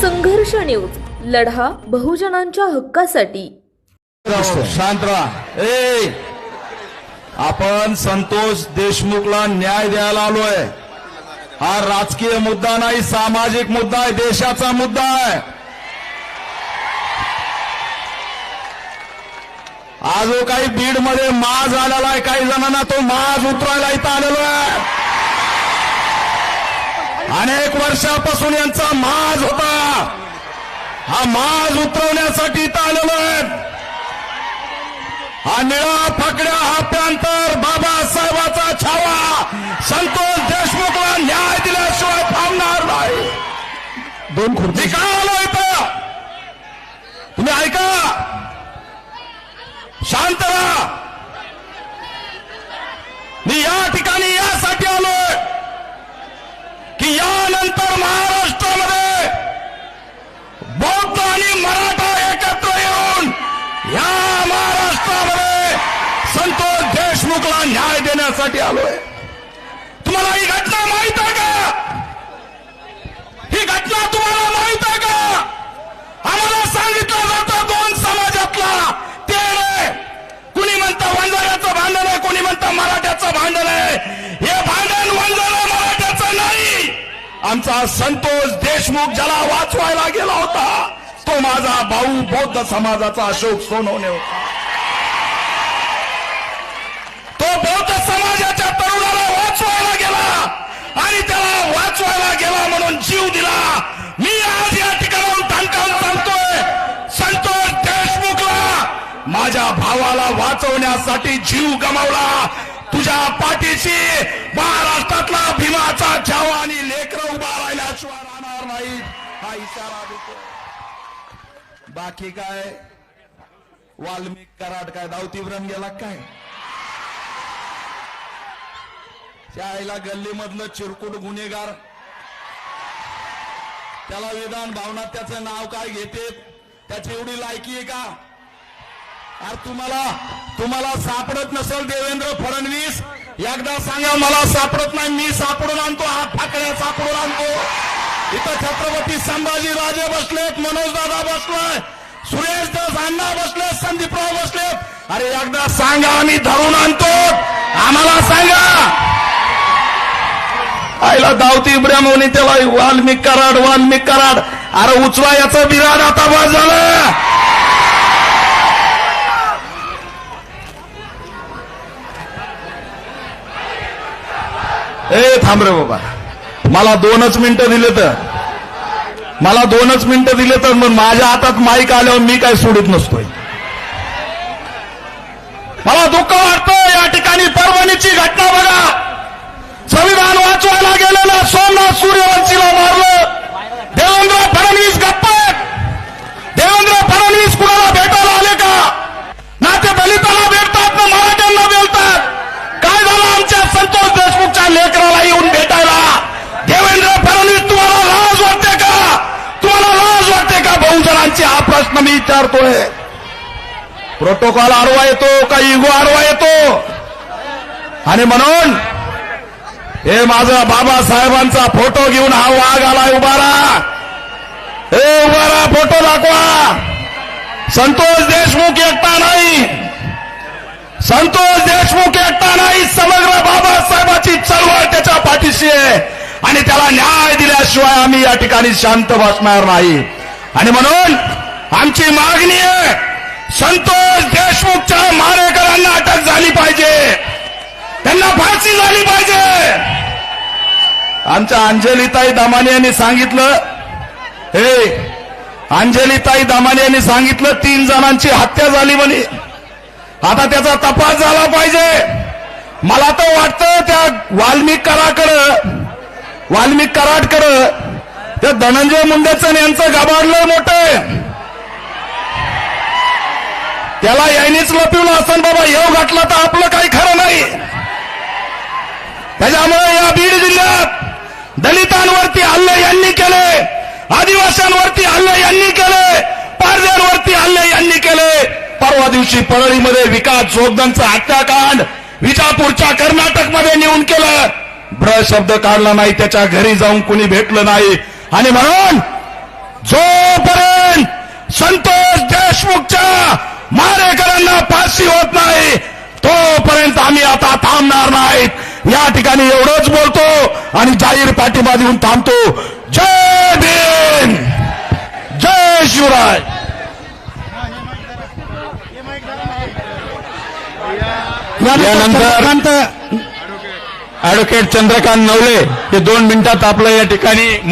संघर्ष न्यूज. लढा बहुजनांच्या हक्कासाठी. शांत राहा. ए आपण संतोष देशमुखला न्याय द्यायला आलोय. हा राजकीय मुद्दा नाही सामाजिक मुद्दा आहे देशाचा मुद्दा आहे. आज जो काही बीडमध्ये माज आलेला आहे काही जणांना तो माज उतरायला इथं आलेलो आहे. अनेक वर्षापासून यांचा माज होता. हा माज उतरवण्यासाठी इथं आलेलो आहे. हा निळा फाकड्या हा पॅन्टर बाबासाहेबाचा छावा. संतोष देशमुखला न्याय दिल्याशिवाय थांबणार नाही. दोन खुर्ची मी काय आलो इथं तुम्ही ऐका शांत राहा मी या ठिकाणी यासाठी आलोय त्यानंतर महाराष्ट्रामध्ये बौद्ध आणि मराठा एकत्र येऊन या महाराष्ट्रामध्ये संतोष देशमुखला न्याय देण्यासाठी आलोय. तुम्हाला ही घटना माहीत आहे का? ही घटना तुम्हाला माहीत आहे का? आम्हाला सांगितलं जातं दोन समाजातला तेढ कुणी म्हणतं वंजाऱ्याचं भांडण आहे. कोणी म्हणतं मराठ्याचं भांडण आहे. हे आमचा संतोष देशमुख ज्याला वाचवायला गेला होता तो माझा भाऊ बौद्ध समाजाचा अशोक सोनवणे होता. तो बौद्ध समाजाच्या तरुणाला वाचवायला गेला आणि त्याला वाचवायला गेला म्हणून जीव दिला. मी आज या ठिकाणाहून ठणकावून सांगतोय संतोष देशमुखला माझ्या भावाला वाचवण्यासाठी जीव गमावला. तुझ्या पाठीशी महाराष्ट्रातला भीमाचा छावा आणि लेकर उभा राहिल्याशिवाय राहणार नाही हा इशारा देतो बाकी काय? वाल्मिक कराड काय? दावतीव्रम गेला काय? त्या गल्ली गल्लीमधलं चिरकुट गुन्हेगार. त्याला विधान भावना त्याचं नाव काय घेते त्याची एवढी लायकी आहे का? अरे तुम्हाला तुम्हाला सापडत नसेल देवेंद्र फडणवीस एकदा सांगा मला सापडत नाही मी सापडून आणतो हा ठाकरे सापडून आणतो. इथं छत्रपती संभाजी राजे बसलेत मनोज दादा बसलोय सुरेश दास अण्णा बसले संदीपराव बसले अरे एकदा सांगा आम्ही धरून आणतो. आम्हाला सांगा. आईला दावती ब्रह्मवणी त्याला वाल्मिक कराड वाल्मिक कराड. अरे उचला याचं बिराड आता बस झालं. ए थांब रे बाबा. मला दोनच मिनिटं दिले तर. मला दोनच मिनिटं दिले तर मग माझ्या हातात माईक आल्यावर मी काय सोडित नसतोय. मला दुःख वाटतं या ठिकाणी परभणीची घटना बघा. संविधान वाचवायला गेलेला सोमनाथ सूर्यवंशीला मारलं देवेंद्र फडणवीस गप्प आहेत. देवेंद्र फडणवीस कुणाला भेटायला आले का ना ते दलितांना भेटतात ना मराठ्यांना भेटतात काय झालं आमच्या संतोष देशमुखच्या लेकराला येऊन भेटायला देवेंद्र फडणवीस तुम्हाला लाज वाटते का तुम्हाला लाज वाटते का बहुजनांची हा प्रश्न मी विचारतोय. प्रोटोकॉल आडवा येतो का? इगो आडवा येतो? आणि म्हणून हे माझा बाबासाहेबांचा फोटो घेऊन हा वाघ आलाय उभारा. हे उभारा फोटो दाखवा. संतोष देशमुख एकटा नाही. संतोष देशमुख एकटा नाही. समग्र बाबासाहेबाची चळवळ त्याच्या पाठीशी आहे. आणि त्याला न्याय दिल्याशिवाय आम्ही या ठिकाणी शांत बसणार नाही. आणि म्हणून आमची मागणी आहे. संतोष देशमुखच्या मारेकरांना अटक झाली पाहिजे. त्यांना फाशी झाली पाहिजे. आमच्या अंजलीताई दमाने यांनी सांगितलं हे अंजलीताई दमाने यांनी सांगितलं तीन जणांची हत्या झाली म्हणे. आता त्याचा तपास झाला पाहिजे. मला तर वाटतं त्या वाल्मिक कराकडं वाल्मिक कराडकडं त्या धनंजय मुंडेचं यांचं गबाडलं मोठं. आहे त्याला यायनीच लपिवलं असं बाबा. येऊ घातला तर आपलं काही खरं नाही. त्याच्यामुळे या बीड जिल्ह्यात दलितांवरती हल्ले यांनी केले आदिवासींवरती हल्ले यांनी केले पारद्यांवरती हल्ले यांनी केले. परवा दिवशी परळीमध्ये विकास जोगदनचं हत्याकांड विजापूरच्या कर्नाटकमध्ये नेऊन केलं. ब्र शब्द काढला नाही त्याच्या घरी जाऊन कुणी भेटलं नाही. आणि म्हणून जोपर्यंत संतोष देशमुखच्या मारेकरांना फाशी होत नाही. तोपर्यंत आम्ही आता थांबणार नाहीत. या ठिकाणी एवढंच बोलतो आणि जाहीर पाठिंबा देऊन थांबतो. जय भीम. जय शिवराय. यानंतर ऍडव्होकेट चंद्रकांत नवले हे दोन मिनिटात आपलं या ठिकाणी